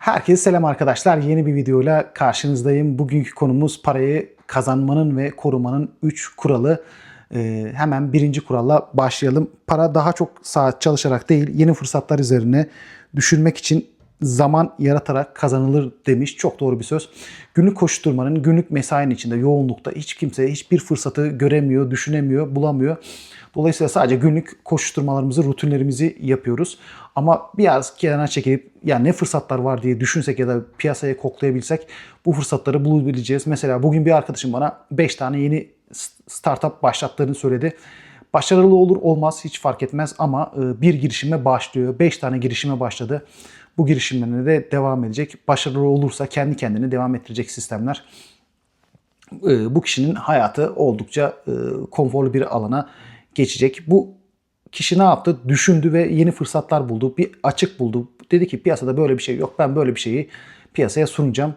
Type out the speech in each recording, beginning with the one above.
Herkese selam arkadaşlar. Yeni bir videoyla karşınızdayım. Bugünkü konumuz parayı kazanmanın ve korumanın 3 kuralı. Ee, hemen birinci kuralla başlayalım. Para daha çok saat çalışarak değil, yeni fırsatlar üzerine düşünmek için zaman yaratarak kazanılır demiş. Çok doğru bir söz. Günlük koşturmanın, günlük mesainin içinde, yoğunlukta hiç kimse hiçbir fırsatı göremiyor, düşünemiyor, bulamıyor. Dolayısıyla sadece günlük koşturmalarımızı, rutinlerimizi yapıyoruz. Ama biraz kenara çekilip ya ne fırsatlar var diye düşünsek ya da piyasaya koklayabilsek bu fırsatları bulabileceğiz. Mesela bugün bir arkadaşım bana 5 tane yeni startup başlattığını söyledi. Başarılı olur olmaz hiç fark etmez ama e, bir girişime başlıyor. 5 tane girişime başladı. Bu girişimlerine de devam edecek. Başarılı olursa kendi kendine devam ettirecek sistemler. E, Bu kişinin hayatı oldukça e, konforlu bir alana geçecek. Bu kişi ne yaptı? Düşündü ve yeni fırsatlar buldu. Bir açık buldu. Dedi ki piyasada böyle bir şey yok. Ben böyle bir şeyi piyasaya sunacağım.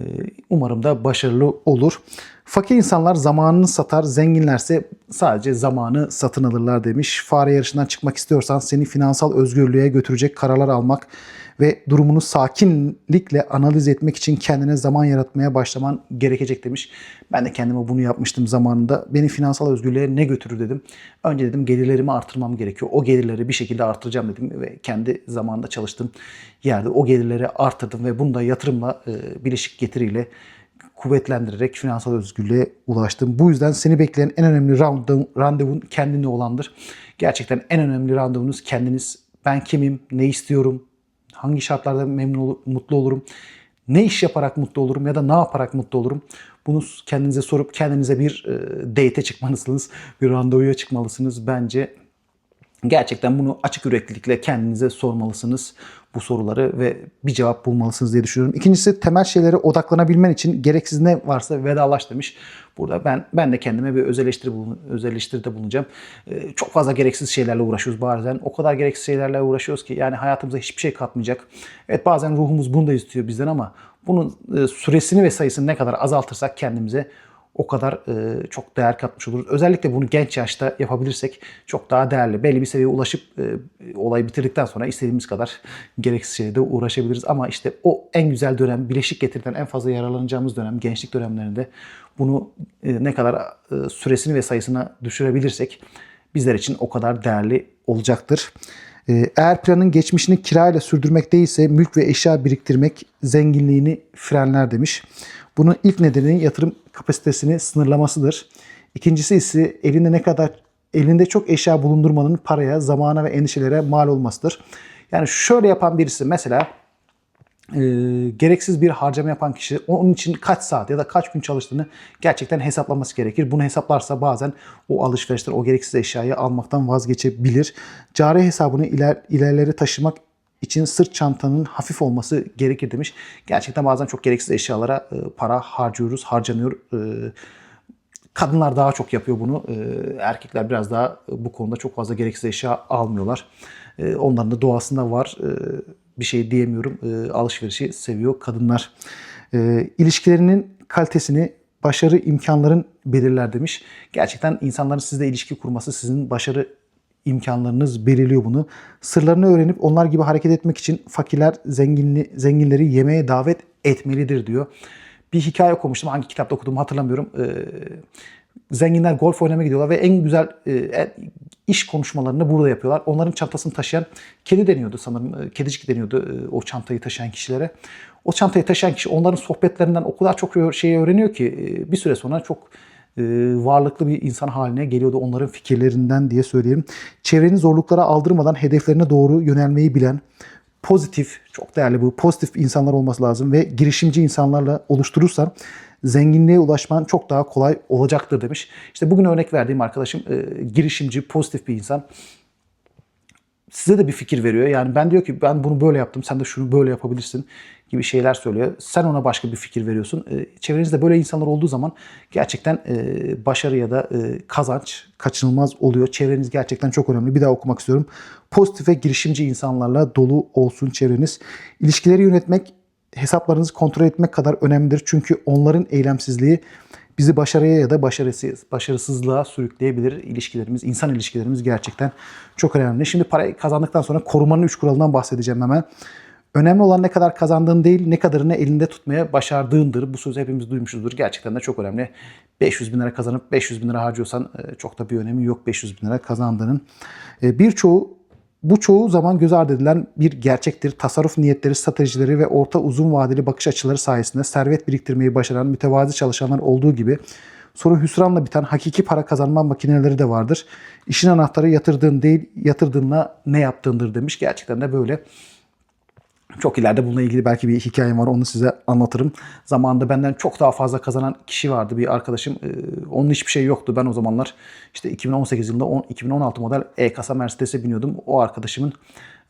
Ee, Umarım da başarılı olur. Fakir insanlar zamanını satar, zenginlerse sadece zamanı satın alırlar demiş. Fare yarışından çıkmak istiyorsan seni finansal özgürlüğe götürecek kararlar almak ve durumunu sakinlikle analiz etmek için kendine zaman yaratmaya başlaman gerekecek demiş. Ben de kendime bunu yapmıştım zamanında. Beni finansal özgürlüğe ne götürür dedim. Önce dedim gelirlerimi artırmam gerekiyor. O gelirleri bir şekilde artıracağım dedim ve kendi zamanında çalıştığım yerde o gelirleri artırdım ve bunu da yatırımla e, bileşik getiriyle kuvvetlendirerek finansal özgürlüğe ulaştım. Bu yüzden seni bekleyen en önemli randevu, randevun kendine olandır. Gerçekten en önemli randevunuz kendiniz. Ben kimim, ne istiyorum, hangi şartlarda memnun ol- mutlu olurum, ne iş yaparak mutlu olurum ya da ne yaparak mutlu olurum. Bunu kendinize sorup kendinize bir e, date'e çıkmalısınız, bir randevuya çıkmalısınız. Bence Gerçekten bunu açık yüreklilikle kendinize sormalısınız bu soruları ve bir cevap bulmalısınız diye düşünüyorum. İkincisi temel şeylere odaklanabilmen için gereksiz ne varsa vedalaş demiş. Burada ben ben de kendime bir öz eleştiri bulun, öz bulunacağım. Ee, çok fazla gereksiz şeylerle uğraşıyoruz bazen. O kadar gereksiz şeylerle uğraşıyoruz ki yani hayatımıza hiçbir şey katmayacak. Evet bazen ruhumuz bunu da istiyor bizden ama bunun e, süresini ve sayısını ne kadar azaltırsak kendimize o kadar e, çok değer katmış oluruz. Özellikle bunu genç yaşta yapabilirsek çok daha değerli. Belli bir seviyeye ulaşıp e, olayı bitirdikten sonra istediğimiz kadar gereksiz şeyle uğraşabiliriz. Ama işte o en güzel dönem, bileşik getirden en fazla yararlanacağımız dönem, gençlik dönemlerinde bunu e, ne kadar e, süresini ve sayısına düşürebilirsek bizler için o kadar değerli olacaktır. E, Eğer planın geçmişini kirayla sürdürmek değilse mülk ve eşya biriktirmek zenginliğini frenler demiş. Bunun ilk nedeni yatırım kapasitesini sınırlamasıdır. İkincisi ise elinde ne kadar elinde çok eşya bulundurmanın paraya, zamana ve endişelere mal olmasıdır. Yani şöyle yapan birisi mesela e, gereksiz bir harcama yapan kişi onun için kaç saat ya da kaç gün çalıştığını gerçekten hesaplaması gerekir. Bunu hesaplarsa bazen o alışverişler, o gereksiz eşyayı almaktan vazgeçebilir. Cari hesabını iler, ilerlere taşımak için sırt çantanın hafif olması gerekir demiş. Gerçekten bazen çok gereksiz eşyalara e, para harcıyoruz, harcanıyor. E, Kadınlar daha çok yapıyor bunu. E, Erkekler biraz daha bu konuda çok fazla gereksiz eşya almıyorlar. Onların da doğasında var. Bir şey diyemiyorum. Alışverişi seviyor kadınlar. İlişkilerinin kalitesini başarı imkanların belirler demiş. Gerçekten insanların sizle ilişki kurması sizin başarı imkanlarınız belirliyor bunu. Sırlarını öğrenip onlar gibi hareket etmek için fakirler zenginli, zenginleri yemeğe davet etmelidir diyor. Bir hikaye okumuştum. Hangi kitapta okuduğumu hatırlamıyorum. Ee, zenginler golf oynamaya gidiyorlar ve en güzel e, iş konuşmalarını burada yapıyorlar. Onların çantasını taşıyan kedi deniyordu sanırım. e, Kedicik deniyordu e, o çantayı taşıyan kişilere. O çantayı taşıyan kişi onların sohbetlerinden o kadar çok şey öğreniyor ki e, bir süre sonra çok varlıklı bir insan haline geliyordu onların fikirlerinden diye söyleyelim. Çevreni zorluklara aldırmadan hedeflerine doğru yönelmeyi bilen, pozitif, çok değerli bu, pozitif insanlar olması lazım ve girişimci insanlarla oluşturursan zenginliğe ulaşman çok daha kolay olacaktır demiş. İşte bugün örnek verdiğim arkadaşım e, girişimci, pozitif bir insan size de bir fikir veriyor. Yani ben diyor ki ben bunu böyle yaptım, sen de şunu böyle yapabilirsin gibi şeyler söylüyor. Sen ona başka bir fikir veriyorsun. Çevrenizde böyle insanlar olduğu zaman gerçekten e, başarı ya da kazanç kaçınılmaz oluyor. Çevreniz gerçekten çok önemli. Bir daha okumak istiyorum. Pozitif ve girişimci insanlarla dolu olsun çevreniz. İlişkileri yönetmek, hesaplarınızı kontrol etmek kadar önemlidir. Çünkü onların eylemsizliği bizi başarıya ya da başarısız, başarısızlığa sürükleyebilir. İlişkilerimiz, insan ilişkilerimiz gerçekten çok önemli. Şimdi parayı kazandıktan sonra korumanın üç kuralından bahsedeceğim hemen. Önemli olan ne kadar kazandığın değil, ne kadarını elinde tutmaya başardığındır. Bu sözü hepimiz duymuşuzdur. Gerçekten de çok önemli. 500 bin lira kazanıp 500 bin lira harcıyorsan e, çok da bir önemi yok 500 bin lira kazandığının. E, Birçoğu bu çoğu zaman göz ardı edilen bir gerçektir. Tasarruf niyetleri, stratejileri ve orta uzun vadeli bakış açıları sayesinde servet biriktirmeyi başaran mütevazi çalışanlar olduğu gibi sorun hüsranla biten hakiki para kazanma makineleri de vardır. İşin anahtarı yatırdığın değil, yatırdığınla ne yaptığındır demiş. Gerçekten de böyle. Çok ileride bununla ilgili belki bir hikayem var. Onu size anlatırım. Zamanında benden çok daha fazla kazanan kişi vardı bir arkadaşım. Ee, onun hiçbir şey yoktu. Ben o zamanlar işte 2018 yılında on- 2016 model E-kasa Mercedes'e biniyordum. O arkadaşımın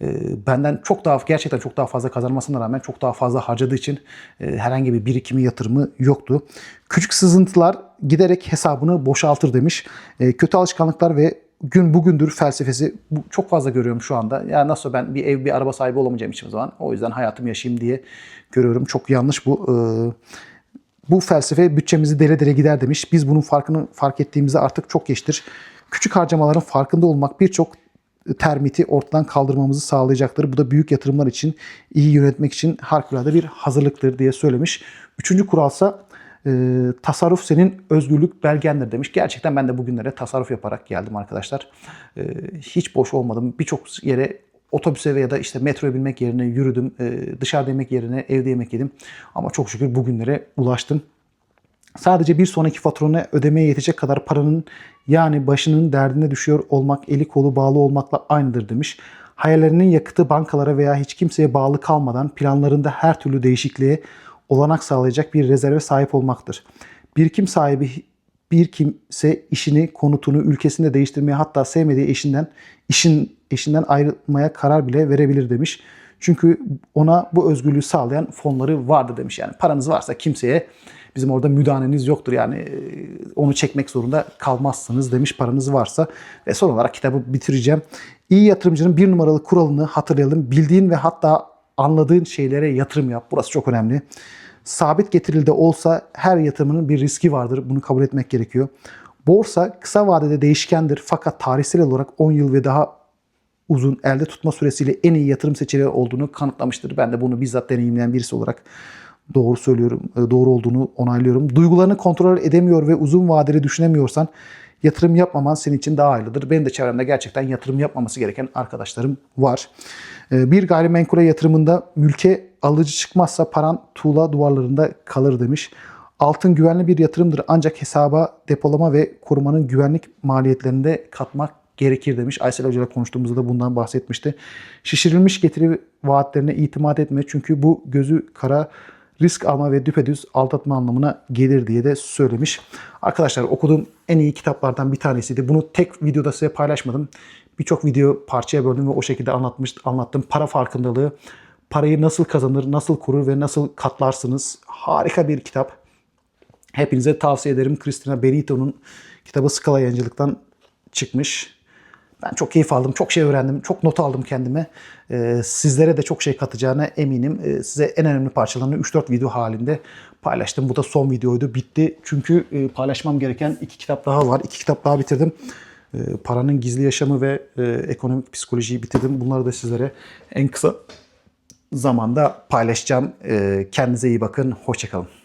e, benden çok daha gerçekten çok daha fazla kazanmasına rağmen çok daha fazla harcadığı için e, herhangi bir birikimi yatırımı yoktu. Küçük sızıntılar giderek hesabını boşaltır demiş. E, kötü alışkanlıklar ve gün bugündür felsefesi çok fazla görüyorum şu anda. Ya nasıl ben bir ev bir araba sahibi olamayacağım hiçbir zaman. O yüzden hayatımı yaşayayım diye görüyorum. Çok yanlış bu. Ee, bu felsefe bütçemizi dere dere gider demiş. Biz bunun farkını fark ettiğimizde artık çok geçtir. Küçük harcamaların farkında olmak birçok termiti ortadan kaldırmamızı sağlayacaktır. Bu da büyük yatırımlar için, iyi yönetmek için harikulade bir hazırlıktır diye söylemiş. Üçüncü kuralsa e, tasarruf senin özgürlük belgendir demiş. Gerçekten ben de bugünlere tasarruf yaparak geldim arkadaşlar. E, hiç boş olmadım. Birçok yere otobüse veya da işte metroya binmek yerine yürüdüm. E, dışarıda yemek yerine evde yemek yedim. Ama çok şükür bugünlere ulaştım. Sadece bir sonraki faturanı ödemeye yetecek kadar paranın yani başının derdine düşüyor olmak eli kolu bağlı olmakla aynıdır demiş. Hayallerinin yakıtı bankalara veya hiç kimseye bağlı kalmadan planlarında her türlü değişikliğe olanak sağlayacak bir rezerve sahip olmaktır. Birikim sahibi bir kimse işini, konutunu, ülkesinde değiştirmeye hatta sevmediği eşinden işin eşinden ayrılmaya karar bile verebilir demiş. Çünkü ona bu özgürlüğü sağlayan fonları vardı demiş. Yani paranız varsa kimseye bizim orada müdahaleniz yoktur. Yani e, onu çekmek zorunda kalmazsınız demiş paranız varsa. Ve son olarak kitabı bitireceğim. İyi yatırımcının bir numaralı kuralını hatırlayalım. Bildiğin ve hatta anladığın şeylere yatırım yap. Burası çok önemli. Sabit getirili de olsa her yatırımının bir riski vardır. Bunu kabul etmek gerekiyor. Borsa kısa vadede değişkendir fakat tarihsel olarak 10 yıl ve daha uzun elde tutma süresiyle en iyi yatırım seçeneği olduğunu kanıtlamıştır. Ben de bunu bizzat deneyimleyen birisi olarak doğru söylüyorum, e, doğru olduğunu onaylıyorum. Duygularını kontrol edemiyor ve uzun vadeli düşünemiyorsan yatırım yapmaman senin için daha hayırlıdır. Benim de çevremde gerçekten yatırım yapmaması gereken arkadaşlarım var. E, Bir gayrimenkule yatırımında mülke alıcı çıkmazsa paran tuğla duvarlarında kalır demiş. Altın güvenli bir yatırımdır ancak hesaba depolama ve korumanın güvenlik maliyetlerini de katmak gerekir demiş. Aysel Hoca ile konuştuğumuzda da bundan bahsetmişti. Şişirilmiş getiri vaatlerine itimat etme çünkü bu gözü kara risk alma ve düpedüz aldatma anlamına gelir diye de söylemiş. Arkadaşlar okuduğum en iyi kitaplardan bir tanesiydi. Bunu tek videoda size paylaşmadım. Birçok video parçaya böldüm ve o şekilde anlatmış, anlattım. Para farkındalığı, parayı nasıl kazanır, nasıl kurur ve nasıl katlarsınız. Harika bir kitap. Hepinize tavsiye ederim. Christina Benito'nun kitabı Skala Yayıncılık'tan çıkmış. Ben çok keyif aldım, çok şey öğrendim, çok not aldım kendime. Ee, sizlere de çok şey katacağına eminim. Ee, size en önemli parçalarını 3-4 video halinde paylaştım. Bu da son videoydu, bitti. Çünkü e, paylaşmam gereken iki kitap daha var. İki kitap daha bitirdim. Ee, paranın gizli yaşamı ve e, ekonomik psikolojiyi bitirdim. Bunları da sizlere en kısa zamanda paylaşacağım. Kendinize iyi bakın, hoşçakalın.